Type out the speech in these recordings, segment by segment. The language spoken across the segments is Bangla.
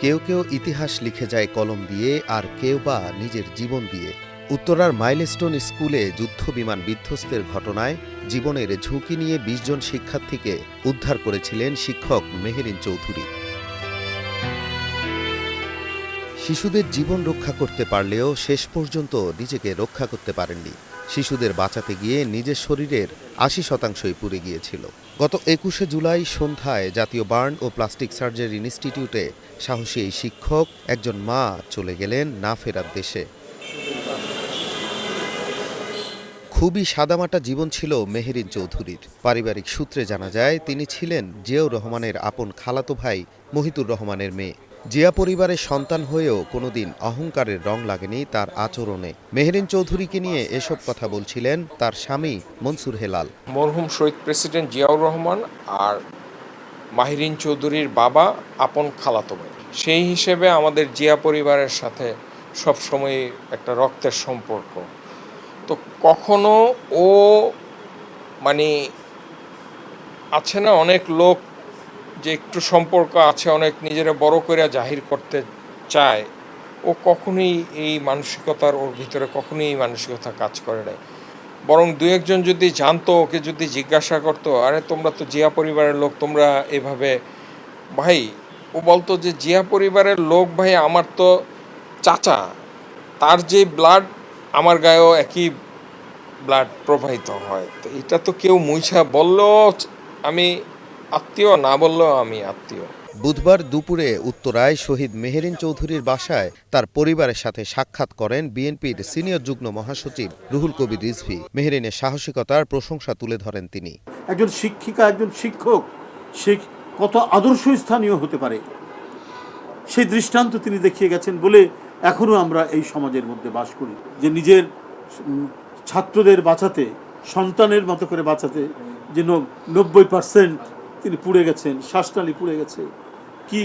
কেউ কেউ ইতিহাস লিখে যায় কলম দিয়ে আর কেউ বা নিজের জীবন দিয়ে। উত্তরার মাইলস্টোন স্কুলে যুদ্ধ বিমান বিধ্বস্তের ঘটনায় জীবনের ঝুঁকি নিয়ে বিশ জন শিক্ষার্থীকে উদ্ধার করেছিলেন শিক্ষক মেহেরিন চৌধুরী। শিশুদের জীবন রক্ষা করতে পারলেও শেষ পর্যন্ত নিজেকে রক্ষা করতে পারেননি। শিশুদের বাঁচাতে গিয়ে নিজের শরীরের আশি শতাংশই পুড়ে গিয়েছিল। গত একুশে জুলাই সন্ধ্যায় জাতীয় বার্ন ও প্লাস্টিক সার্জারি ইনস্টিটিউটে সাহসী এই শিক্ষক একজন মা চলে গেলেন না ফেরার দেশে। খুবই সাদামাটা জীবন ছিল মেহেরিন চৌধুরীর। পারিবারিক সূত্রে জানা যায়, তিনি ছিলেন জিয়াউর রহমানের আপন খালাতো ভাই মহিতুর রহমানের মেয়ে। জিয়া পরিবারের সন্তান হয়েও কোনোদিন অহংকারের রং লাগেনি তার আচরণে। মেহেরিন চৌধুরীকে নিয়ে এসব কথা বলছিলেন তার স্বামী মনসুর হেলাল। মরহুম শহীদ প্রেসিডেন্ট জিয়াউর রহমান আর মাহিরিন চৌধুরীর বাবা আপন খালাতো সেই হিসেবে আমাদের জিয়া পরিবারের সাথে সবসময় একটা রক্তের সম্পর্ক। তো কখনো ও মানে আছে না, অনেক লোক যে একটু সম্পর্ক আছে, অনেক নিজেরা বড় করে জাহির করতে চায়, ও কখনোই এই মানসিকতার ওর ভিতরে কখনোই এই মানসিকতা কাজ করে নাই। বরং দু একজন যদি জানতো, ওকে যদি জিজ্ঞাসা করতো, আরে, তোমরা তো জিয়া পরিবারের লোক, তোমরা এভাবে ভাই, ও বলতো যে, জিয়া পরিবারের লোক ভাই আমার তো চাচা, তার যে ব্লাড আমার গায়েও একই ব্লাড প্রবাহিত হয়। তো এটা তো কেউ মুইছা বললেও আমি আত্মীয় না বললেও আমি আত্মীয়। বুধবার দুপুরে উত্তরায় শহীদ মেহেরিন চৌধুরীর বাসায় তার পরিবারের সাথে সাক্ষাৎ করেন বিএনপির সিনিয়র যুগ্ম মহাসচিব রুহুল কবির রিজভি। মেহেরিনের সাহসিকতার প্রশংসা তুলে ধরেন তিনি। একজন শিক্ষিকা একজন শিক্ষক সে কত আদর্শ স্থানীয় হতে পারে? সেই দৃষ্টান্ত তিনি দেখিয়ে গেছেন বলে এখনও আমরা এই সমাজের মধ্যে বাস করি। যে নিজের ছাত্রদের বাঁচাতে সন্তানের মতো করে বাঁচাতে যে নব্বই পার্সেন্ট তিনি পুড়ে গেছেন, শ্বাসনালী পুড়ে গেছে। কি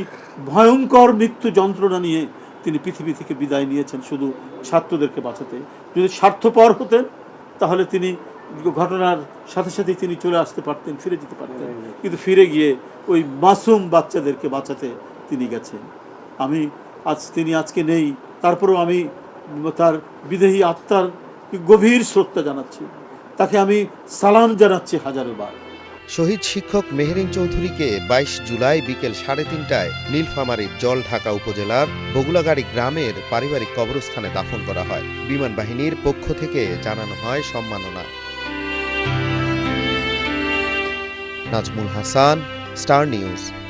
ভয়ঙ্কর মৃত্যু যন্ত্রণা নিয়ে তিনি পৃথিবী থেকে বিদায় নিয়েছেন শুধু ছাত্রদেরকে বাঁচাতে। যদি স্বার্থপর হতেন, তাহলে তিনি ঘটনার সাথে সাথেই তিনি চলে আসতে পারতেন, ফিরে যেতে পারতেন। কিন্তু ফিরে গিয়ে ওই মাসুম বাচ্চাদেরকে বাঁচাতে তিনি গেছেন। আমি আজ, তিনি আজকে নেই, তারপরেও আমি তার বিদেহী আত্মার গভীর শ্রদ্ধা জানাচ্ছি। তাকে আমি সালাম জানাচ্ছি হাজারো বার শহীদ শিক্ষক মেহেরিন চৌধুরীকে বাইশ জুলাই বিকেল সাড়ে তিনটায় নীলফামারীর জল ঢাকা উপজেলার বগুলাগাড়ি গ্রামের পারিবারিক কবরস্থানে দাফন করা হয়। বিমান বাহিনীর পক্ষ থেকে জানানো হয় সম্মাননা। Nazmul Hasan, star news.